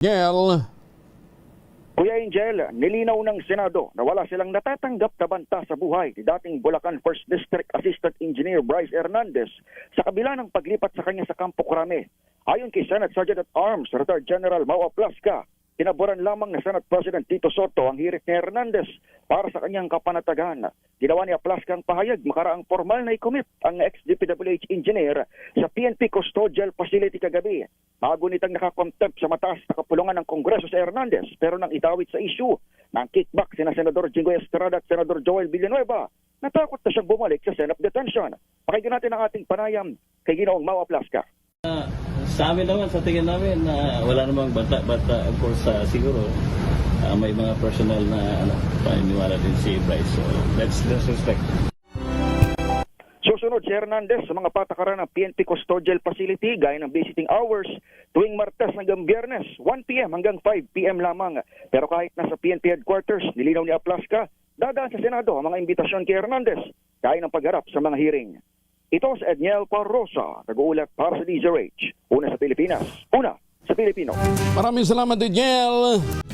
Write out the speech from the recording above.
Gel, Kuya Angel, nilinaw ng Senado na wala silang natatanggap na banta sa buhay ni dating Bulacan 1st District Assistant Engineer Bryce Hernandez sa kabila ng paglipat sa kanya sa Campo Crame. Ayon kay Senate Sergeant at Arms Retired General Mau Aplasca, Tinaboran lamang ni Senate President Tito Soto ang hirit ni Hernandez para sa kanyang kapanatagan. Ginawa ni Aplasca ang pahayag makaraang formal na i-commit ang ex-DPWH engineer sa PNP Custodial Facility kagabi. Bago nitang nakakontempt sa mataas na kapulungan ng Kongreso sa Hernandez pero nang itawid sa issue ng kickback sina Senador Jingoy Estrada at Senador Joel Villanueva, natakot na siyang bumalik sa Senate detention. Pakinggan natin ang ating panayam kay Ginoong Mau Aplasca. Ah, sa amin naman, sa tingin namin, na wala namang bata, but uh, of course, ah, siguro, ah, may mga personal na ano, paniniwala din si Bryce. So, let's, let's respect. Susunod si Hernandez sa mga patakaran ng PNP Custodial Facility gaya ng visiting hours tuwing Martes hanggang Biyernes, 1pm hanggang 5pm lamang. Pero kahit nasa PNP headquarters, nilinaw ni Aplasca, dadaan sa Senado ang mga imbitasyon kay Hernandez gaya ng pagharap sa mga hearing. Ito si Edniel Parrosa, nag-uulat para sa DZRH. Una sa Pilipinas, una sa Pilipino. maraming salamat din, Gel.